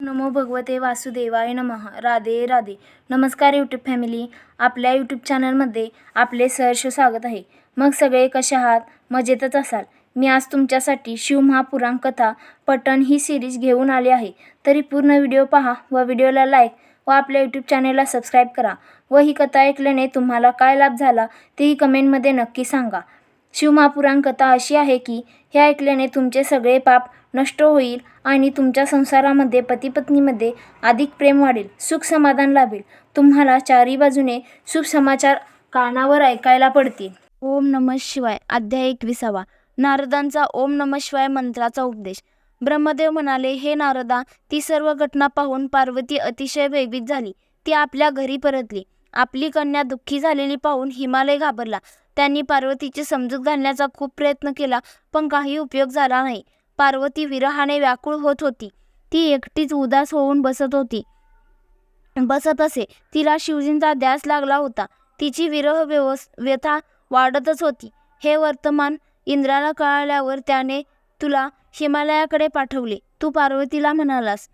नमो भगवते वासुदेवाय नमः. राधे राधे. नमस्कार यूट्यूब फॅमिली आपल्या यूट्यूब चॅनलमध्ये आपले सहर्ष स्वागत आहे. मग सगळे कसे आहात? मजेतच असाल. मी आज तुमच्यासाठी शिवमहापुराण कथा पटण ही सिरीज घेऊन आली आहे. तरी पूर्ण व्हिडिओ पहा व व्हिडिओला लाईक व आपल्या यूट्यूब चॅनलला सबस्क्राईब करा. व ही कथा ऐकल्याने तुम्हाला काय लाभ झाला तेही कमेंटमध्ये नक्की सांगा. शिवमहापुराण कथा अशी आहे की हे ऐकल्याने तुमचे सगळे पाप नष्ट होईल आणि तुमच्या संसारामध्ये पतीपत्नीमध्ये अधिक प्रेम वाढेल सुख समाधान लाभेल. तुम्हाला चारी बाजूने शुभ समाचार कानावर ऐकायला पडतील. ओम नम शिवाय अध्याय एकविसावा. नारदांचा ओम नम शिवाय मंत्राचा उपदेश. ब्रह्मदेव म्हणाले हे नारदा ती सर्व घटना पाहून पार्वती अतिशय भयभीत झाली. ती आपल्या घरी परतली. आपली कन्या दुःखी झालेली पाहून हिमालय घाबरला. त्यांनी पार्वतीची समजूत घालण्याचा खूप प्रयत्न केला पण काही उपयोग झाला नाही. पार्वती विरहाने व्याकुळ होत होती. ती एकटीच उदास होऊन बसत होती. बसत असे तिला शिवजींचा ध्यास लागला होता. तिची विरह व्यवस व्यथा वाढतच होती. हे वर्तमान इंद्राला कळाल्यावर त्याने तुला हिमालयाकडे पाठवले. तू पार्वतीला म्हणालास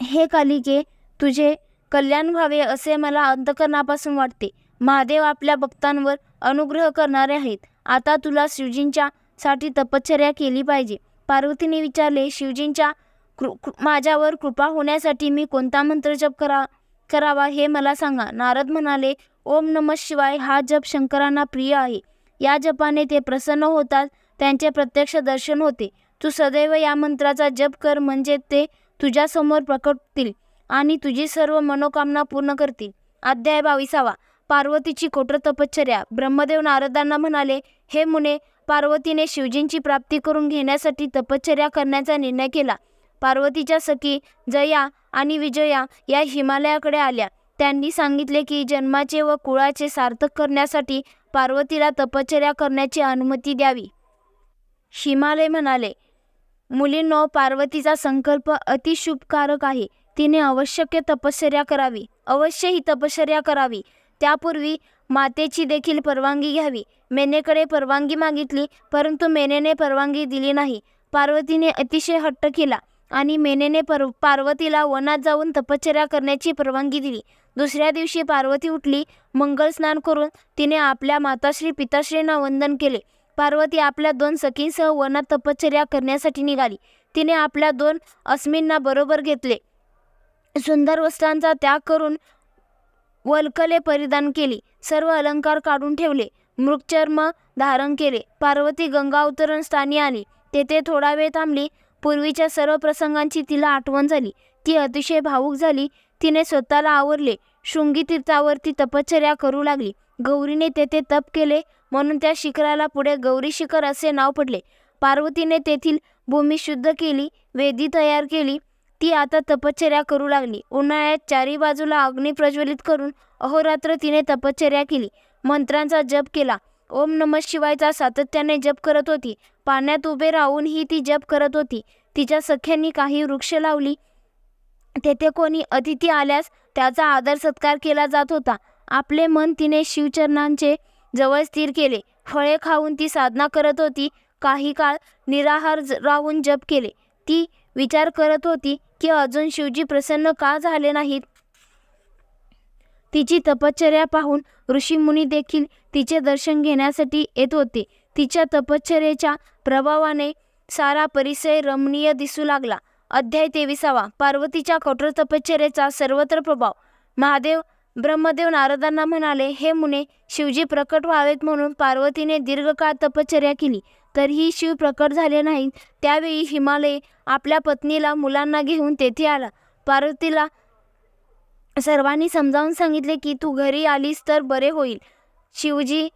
हे कालिके तुझे कल्याण व्हावे असे मला अंतकरणापासून वाटते. महादेव आपल्या भक्तांवर अनुग्रह करणारे आहेत. आता तुला शिवजींच्या साठी तपश्चर्या केली पाहिजे. पार्वतीने विचारले शिवजींच्या कृ कृ- माझ्यावर कृपा होण्यासाठी मी कोणता मंत्र जप करा करावा हे मला सांगा. नारद म्हणाले ओम नम शिवाय हा जप शंकरांना प्रिय आहे. या जपाने ते प्रसन्न होतात त्यांचे प्रत्यक्ष दर्शन होते. तू सदैव या मंत्राचा जप कर म्हणजे ते तुझ्यासमोर प्रकटतील. आणि तुझी सर्व मनोकामना पूर्ण करतील. अध्याय बावीसावा. पार्वतीची कठोर तपश्चर्या. ब्रह्मदेव नारदांना म्हणाले हे मुने पार्वतीने शिवजींची प्राप्ती करून घेण्यासाठी तपश्चर्या करण्याचा निर्णय केला. पार्वतीच्या सखी जया आणि विजया या हिमालयाकडे आल्या. त्यांनी सांगितले की जन्माचे व कुळाचे सार्थक करण्यासाठी पार्वतीला तपश्चर्या करण्याची अनुमती द्यावी. हिमालय म्हणाले मुलींनो पार्वतीचा संकल्प अतिशुभकारक आहे. तिने आवश्यक तपश्चर्या करावी. अवश्य ही तपश्चर्या करावी. त्यापूर्वी मातेची देखील परवानगी घ्यावी. मेनेकडे परवानगी मागितली परंतु मेनेने परवानगी दिली नाही. पार्वतीने अतिशय हट्ट केला आणि मेनेने पर पार्वतीला वनात जाऊन तपश्चर्या करण्याची परवानगी दिली. दुसऱ्या दिवशी पार्वती उठली मंगल स्नान करून तिने आपल्या माताश्री पिताश्रींना वंदन केले. पार्वती आपल्या दोन सखींसह वनात तपश्चर्या करण्यासाठी निघाली. तिने आपल्या दोन अस्मींना बरोबर घेतले. सुंदर वस्त्रांचा त्याग करून वल्कले परिधान केली. सर्व अलंकार काढून ठेवले. मृगचर्म धारण केले. पार्वती गंगा अवतरण स्थानी आली. तेथे थोडा वेळ थांबली. पूर्वीच्या सर्व प्रसंगांची तिला आठवण झाली. ती अतिशय भावूक झाली. तिने स्वतःला आवरले. शृंगी तीर्थावर ती तपश्चर्या करू लागली. गौरीने तेथे तप केले. म्हणून त्या शिखराला पुढे गौरी शिखर असे नाव पडले. पार्वतीने तेथील भूमी शुद्ध केली. वेदी तयार केली. ती आता तपश्चर्या करू लागली. उन्हाळ्यात चारी बाजूला अग्नी प्रज्वलित करून अहोरात्र तिने तपश्चर्या केली. मंत्रांचा जप केला. ओम नम शिवायचा सातत्याने जप करत होती. पाण्यात उभे राहून ही ती जप करत होती. तिच्या सख्यांनी काही वृक्ष लावली. तेथे कोणी अतिथी आल्यास त्याचा आदर सत्कार केला जात होता. आपले मन तिने शिवचरणांचे जवळ स्थिर केले. फळे खाऊन ती साधना करत होती. काही काळ निराहार राहून जप केले. ती विचार करत होती की अजून शिवजी प्रसन्न का झाले नाहीत? तिची तपश्चर्या पाहून ऋषीमुनी देखील तिचे दर्शन घेण्यासाठी येत होते. तिच्या तपश्चर्येच्या प्रभावाने सारा परिसर रमणीय दिसू लागला. अध्याय तेविसावा. पार्वतीच्या कठोर तपश्चर्येचा सर्वत्र प्रभाव. महादेव ब्रह्मदेव नारदांना म्हणाले हे मुने शिवजी प्रकट व्हावेत म्हणून पार्वतीने दीर्घकाळ तपश्चर्या केली. तरीही शिव प्रकट झाले नाहीत. त्यावेळी हिमालय आपल्या पत्नीला मुलांना घेऊन तेथे आला. पार्वतीला सर्वांनी समजावून सांगितले की तू घरी आलीस तर बरे होईल. शिवजी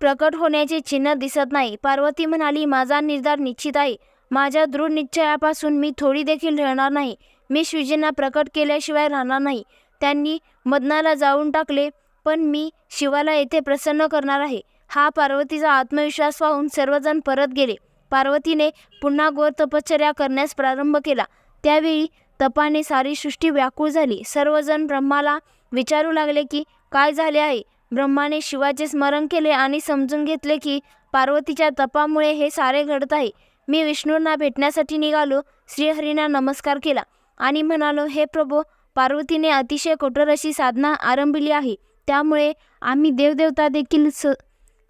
प्रकट होण्याचे चिन्ह दिसत नाही. पार्वती म्हणाली माझा निर्धार निश्चित आहे. माझ्या दृढ निश्चयापासून मी थोडी देखील राहणार नाही. मी शिवजींना प्रकट केल्याशिवाय राहणार नाही. त्यांनी मदनाला जाऊन टाकले पण मी शिवाला येथे प्रसन्न करणार आहे. हा पार्वतीचा आत्मविश्वास पाहून सर्वजण परत गेले. पार्वतीने पुन्हा गोर तपश्चर्या करण्यास प्रारंभ केला. त्यावेळी तपाने सारी सृष्टी व्याकुळ झाली. सर्वजण ब्रह्माला विचारू लागले की काय झाले आहे? ब्रह्माने शिवाचे स्मरण केले आणि समजून घेतले की पार्वतीच्या तपामुळे हे सारे घडत आहे. मी विष्णूंना भेटण्यासाठी निघालो. श्रीहरींना नमस्कार केला आणि म्हणालो हे प्रभो पार्वतीने अतिशय कठोर अशी साधना आरंभली आहे. त्यामुळे आम्ही देवदेवता देखील स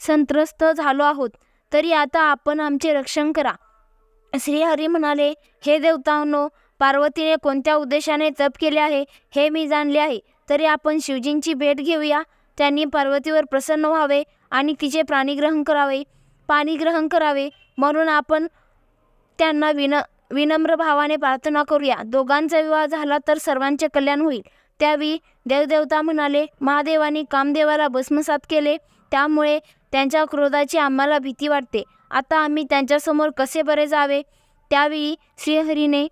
संत्रस्त झालो आहोत तरी आता आपण आमचे रक्षण करा. श्रीहरी म्हणाले हे देवतांनो पार्वतीने कोणत्या उद्देशाने तप केले आहे हे मी जाणले आहे. तरी आपण शिवजींची भेट घेऊया. त्यांनी पार्वतीवर प्रसन्न व्हावे आणि तिचे प्राणीग्रहण करावे. पाणीग्रहण करावे. म्हणून आपण त्यांना विन विनम्र भावाने प्रार्थना करूया. दोघांचा विवाह झाला तर सर्वांचे कल्याण होईल. त्यावेळी देवदेवता म्हणाले महादेवानी कामदेवाला भस्मसात केले. त्यामुळे त्यांच्या क्रोधाची आम्हाला भीती वाटते. आता आम्ही त्यांच्यासमोर कसे बरे जावे? त्यावेळी श्रीहरीने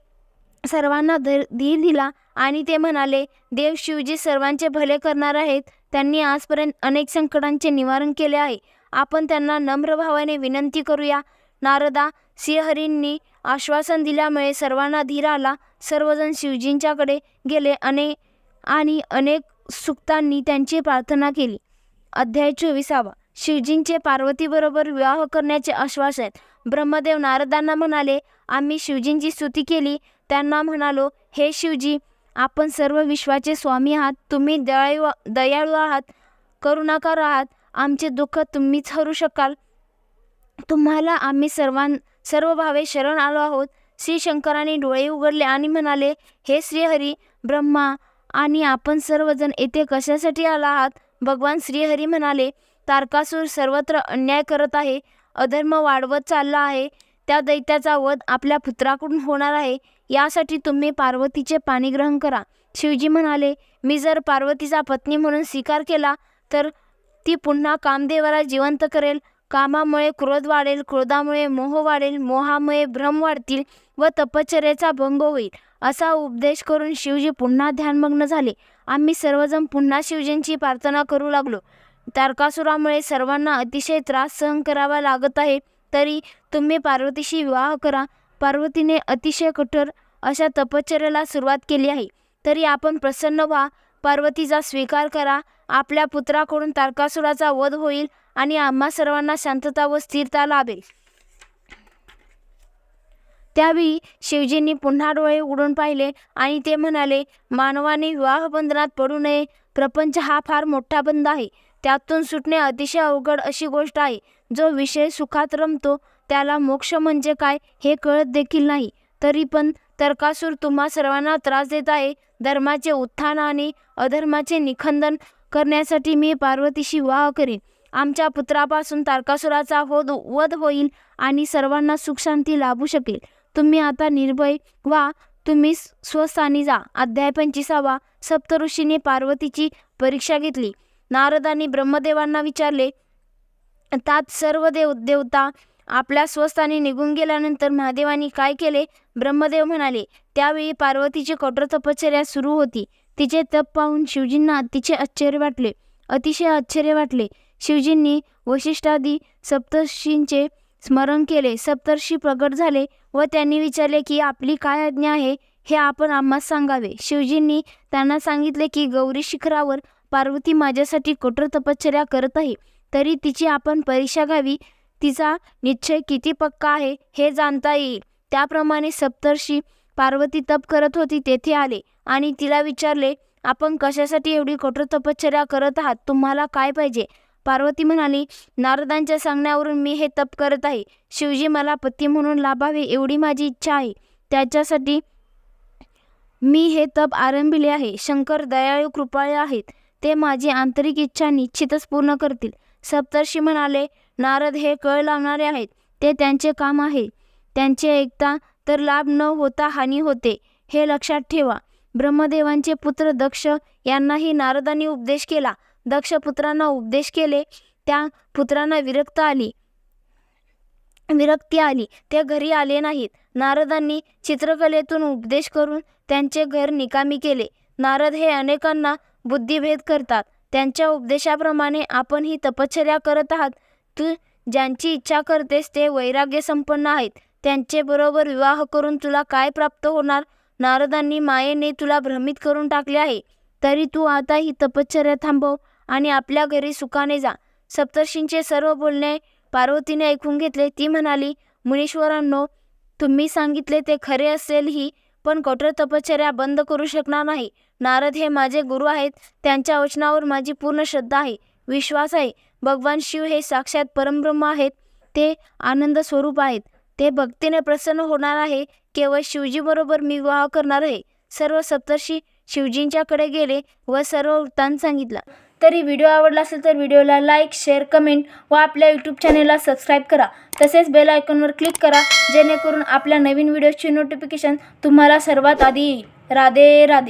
सर्वांना धर धीर दिला आणि ते म्हणाले देव शिवजी सर्वांचे भले करणार आहेत. त्यांनी आजपर्यंत अनेक संकटांचे निवारण केले आहे. आपण त्यांना नम्र भावाने विनंती करूया. नारदा श्रीहरींनी आश्वासन दिल्यामुळे सर्वांना धीर आला. सर्वजण शिवजींच्याकडे गेले. अने आणि अनेक सुक्तांनी त्यांची प्रार्थना केली. अध्याय चोवीसावा. शिवजींचे पार्वतीबरोबर विवाह करण्याचे आश्वासन ब्रह्मदेव नारदांना म्हणाले आम्ही शिवजींची स्तुती केली. त्यांना म्हणालो हे शिवजी आपण सर्व विश्वाचे स्वामी आहात. तुम्ही दयाळू दयाळू आहात. करुणाकार आहात. आमचे दुःख तुम्हीच हरू शकाल. तुम्हाला आम्ही सर्वां सर्व भावे शरण आलो आहोत. श्री शंकराने डोळे उघडले आणि म्हणाले हे श्रीहरी ब्रह्मा आणि आपण सर्वजण येथे कशासाठी आला आहात? भगवान श्रीहरी म्हणाले तारकासूर सर्वत्र अन्याय करत आहे अधर्म वाढवत चालला आहे त्या दैत्याचा वध आपल्या पुत्राकडून होणार आहे यासाठी तुम्ही पार्वतीचे पाणीग्रहण करा. शिवजी म्हणाले मी जर पार्वतीचा पत्नी म्हणून स्वीकार केला तर ती पुन्हा कामदेवाला जिवंत करेल. कामामुळे क्रोध वाढेल क्रोधामुळे मोह वाढेल मोहामुळे भ्रम वाढतील व तपश्चर्याचा भंग होईल. असा उपदेश करून शिवजी पुन्हा ध्यानमग्न झाले. आम्ही सर्वजण पुन्हा शिवजींची प्रार्थना करू लागलो. तारकासुरामुळे सर्वांना अतिशय त्रास सहन करावा लागत आहे. तरी तुम्ही पार्वतीशी विवाह करा. पार्वतीने अतिशय कठोर अशा तपश्चर्याला सुरुवात केली आहे. तरी आपण प्रसन्न व्हा. पार्वतीचा स्वीकार करा. आपल्या पुत्राकडून तारकासुराचा वध होईल आणि आम्हा सर्वांना शांतता व स्थिरता लाभेल. त्यावेळी शिवजींनी पुन्हा डोळे उडून पाहिले आणि ते म्हणाले मानवाने विवाह बंधनात पडू नये. प्रपंच हा फार मोठा बंध आहे. त्यातून सुटणे अतिशय अवघड अशी गोष्ट आहे. जो विषय सुखात रमतो त्याला मोक्ष म्हणजे काय हे कळत देखील नाही. तरी पण तर्कासूर तुम्हा सर्वांना त्रास देत आहे. धर्माचे उत्थान आणि अधर्माचे निखंदन करण्यासाठी मी पार्वतीशी विवाह करीन. आमच्या पुत्रापासून तारकासुराचा होद वध होईल आणि सर्वांना सुखशांती लाभू शकेल. तुम्ही आता निर्भय वा तुम्ही स्वस्थानी जा. अध्याय पंचवीसावा. सप्तऋषीने पार्वतीची परीक्षा घेतली. नारदांनी ब्रह्मदेवांना विचारले तात सर्व देव देवता आपल्या स्वस्थानी निघून गेल्यानंतर महादेवांनी काय केले? ब्रह्मदेव म्हणाले त्यावेळी पार्वतीची कठोर तपश्चर्या सुरू होती. तिचे तप पाहून शिवजींना अतिशय आश्चर्य वाटले. अतिशय आश्चर्य वाटले. शिवजींनी वशिष्ठादी सप्तर्षींचे स्मरण केले. सप्तर्षी प्रगट झाले व त्यांनी विचारले की आपली काय आज्ञा आहे? हे आपण आम्हास सांगावे. शिवजींनी त्यांना सांगितले की गौरी शिखरावर पार्वती माझ्यासाठी कठोर तपश्चर्या करत आहे तरी तिची आपण परीक्षा घ्यावी. तिचा निश्चय किती पक्का आहे हे जाणता येईल. त्याप्रमाणे सप्तर्षी पार्वती तप करत होती तेथे आले आणि तिला विचारले आपण कशासाठी एवढी कठोर तपश्चर्या करत आहात? तुम्हाला काय पाहिजे? पार्वती म्हणाली नारदांच्या सांगण्यावरून मी हे तप करत आहे. शिवजी मला पती म्हणून लाभावे एवढी माझी इच्छा आहे. त्याच्यासाठी मी हे तप आरंभिले आहे. शंकर दयाळू कृपाळू आहेत. ते माझी आंतरिक इच्छा निश्चितच पूर्ण करतील. सप्तर्षी म्हणाले नारद हे कळ लावणारे आहेत. ते त्यांचे काम आहे. त्यांचे ऐकता तर लाभ न होता हानी होते. हे लक्षात ठेवा. ब्रह्मदेवांचे पुत्र दक्ष यांनाही नारदांनी उपदेश केला. दक्ष पुत्रांना उपदेश केले. त्या पुत्रांना विरक्त आली. विरक्ती आली. ते घरी आले नाहीत. नारदांनी चित्रकलेतून उपदेश करून त्यांचे घर निकामी केले. नारद हे अनेकांना बुद्धिभेद करतात. त्यांच्या उपदेशाप्रमाणे आपण ही तपश्चर्या करत आहात. तू ज्यांची इच्छा करतेस ते वैराग्य संपन्न आहेत. त्यांचे बरोबर विवाह करून तुला काय प्राप्त होणार? नारदांनी मायेने तुला भ्रमित करून टाकले आहे. तरी तू आता ही तपश्चर्या थांबव आणि आपल्या घरी सुखाने जा. सप्तर्षींचे सर्व बोलणे पार्वतीने ऐकून घेतले. ती म्हणाली मुनीश्वरांनो तुम्ही सांगितले ते खरे असेलही पण कठोर तपश्चर्या बंद करू शकणार नाही. नारद हे माझे गुरु आहेत. त्यांच्या वचनावर माझी पूर्ण श्रद्धा आहे. विश्वास आहे. भगवान शिव हे साक्षात परमब्रह्म आहेत. ते आनंद स्वरूप आहेत. ते भक्तीने प्रसन्न होणार आहे. केवळ शिवजीबरोबर मी विवाह करणार आहे. सर्व सप्तर्षी शिवजींच्याकडे गेले व सर्व वृत्तांत सांगितला. तरी व्हिडिओ आवडला असेल तर व्हिडिओला लाईक शेअर कमेंट व आपल्या यूट्यूब चॅनेलला सबस्क्राईब करा. तसेच बेल आयकॉनवर क्लिक करा. जेणेकरून आपल्या नवीन व्हिडिओची नोटिफिकेशन तुम्हाला सर्वात आधी येईल. राधे राधे.